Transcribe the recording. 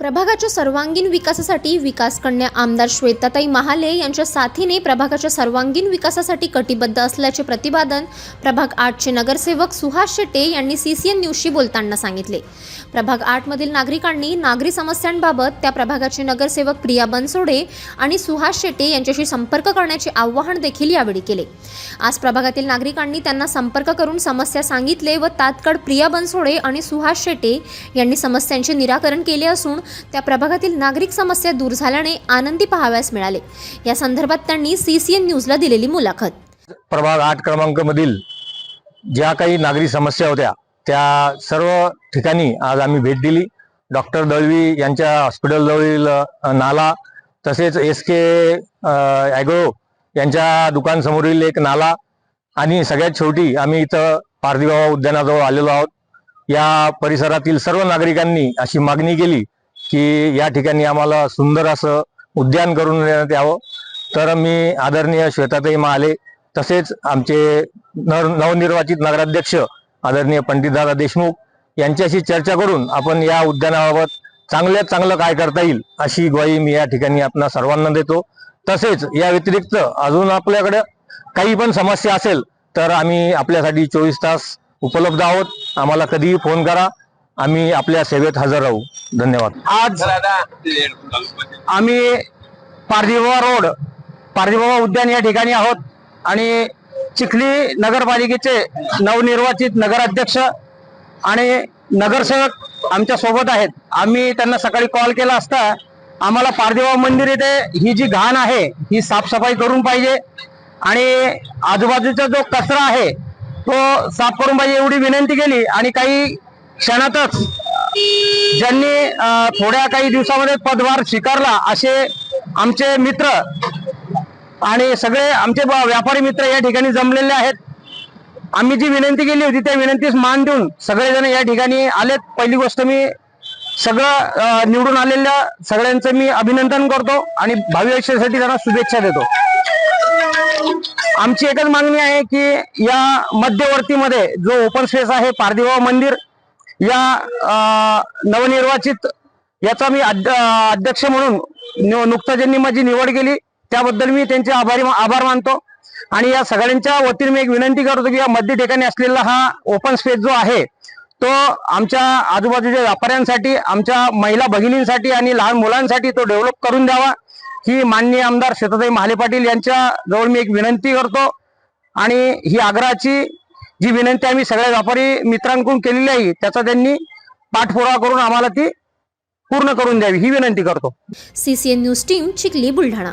प्रभागाच्या सर्वांगीण विकासासाठी विकास कन्या आमदार श्वेताताई महाले यांच्या साथीने प्रभागाच्या सर्वांगीण विकासासाठी कटिबद्ध असल्याचे प्रतिपादन प्रभाग आठचे नगरसेवक सुहास शेटे यांनी सी सी एन न्यूजशी बोलताना सांगितले. प्रभाग आठमधील नागरिकांनी नागरी समस्यांबाबत त्या प्रभागाचे नगरसेवक प्रिया बनसोडे आणि सुहास शेटे यांच्याशी संपर्क करण्याचे आवाहन देखील यावेळी केले. आज प्रभागातील नागरिकांनी त्यांना संपर्क करून समस्या सांगितले व तात्काळ प्रिया बनसोडे आणि सुहास शेटे यांनी समस्यांचे निराकरण केले असून त्या प्रभागातील नागरिक समस्या दूर झाल्याने आनंदी पाहाव्यास मिळाले. या संदर्भात त्यांनी सीसीएन न्यूजला दिलेली मुलाखत. प्रभाग आठ क्रमांकामधील ज्या काही नागरिक समस्या होत्या त्या सर्व ठिकाणी आज आम्ही भेट दिली. डॉक्टर दळवी यांच्या हॉस्पिटलजवळील जवळील नाला तसेच एस के ॲग्रो यांच्या दुकानसमोरील एक नाला आणि सगळ्यात शेवटी आम्ही इथं पारदीबाबा उद्यानाजवळ आलेलो आहोत. या परिसरातील सर्व नागरिकांनी अशी मागणी केली की या ठिकाणी आम्हाला सुंदर असं उद्यान करून देण्यात यावं. तर मी आदरणीय श्वेताताई महाले तसेच आमचे नर नवनिर्वाचित नगराध्यक्ष आदरणीय पंडितदादा देशमुख यांच्याशी चर्चा करून आपण या उद्यानाबाबत चांगल्यात चांगलं काय करता येईल अशी ग्वाही मी या ठिकाणी आपणा सर्वांना देतो. तसेच या व्यतिरिक्त अजून आपल्याकडे काही पण समस्या असेल तर आम्ही आपल्यासाठी चोवीस तास उपलब्ध आहोत. आम्हाला कधीही फोन करा. आम्ही आपल्या सेवेत हजर राहू. धन्यवाद. आज आम्ही पारदीबाबा रोड पारदीबाबा उद्यान या ठिकाणी आहोत. आणि चिखली नगरपालिकेचे नवनिर्वाचित नगराध्यक्ष आणि नगरसेवक आमच्यासोबत आहेत. आम्ही त्यांना सकाळी कॉल केला असता आम्हाला पारदेवा मंदिर इथे ही जी घाण आहे ही साफसफाई करून पाहिजे. आणि आजूबाजूचा जो कचरा आहे तो साफ करून पाहिजे एवढी विनंती केली. आणि काही क्षणातच ज्यांनी थोड्या काही दिवसामध्ये पदभार स्वीकारला असे आमचे मित्र आणि सगळे आमचे व्यापारी मित्र या ठिकाणी जमलेले आहेत. आम्ही जी विनंती केली होती त्या विनंतीस मान देऊन सगळेजण या ठिकाणी आलेत. पहिली गोष्ट मी सगळं निवडून आलेल्या सगळ्यांचं मी अभिनंदन करतो आणि भावी आयुष्यासाठी त्यांना शुभेच्छा देतो. आमची एकच मागणी आहे की या मध्यवर्तीमध्ये जो ओपन स्पेस आहे पारदेवा मंदिर या नवनिर्वाचित याचा मी अध्यक्ष म्हणून नुकताच ज्यांनी माझी निवड केली. त्याबद्दल मी त्यांचे आभारी आभार मानतो. आणि या सगळ्यांच्या वतीने मी एक विनंती करतो की या मध्य ठिकाणी असलेला हा ओपन स्पेस जो आहे तो आमच्या आजूबाजूच्या व्यापाऱ्यांसाठी आमच्या महिला भगिनींसाठी आणि लहान मुलांसाठी तो डेव्हलप करून द्यावा. ही माननीय आमदार श्वेताताई महाले पाटील यांच्या जवळ मी एक विनंती करतो. आणि ही आग्रहाची जी विनंती आम्ही सगळ्या व्यापारी मित्रांकडून केलेली आहे त्याचा त्यांनी पाठपुरावा करून आम्हाला ती पूर्ण करून द्यावी ही विनंती करतो. CCN news team Chikhli Buldhana.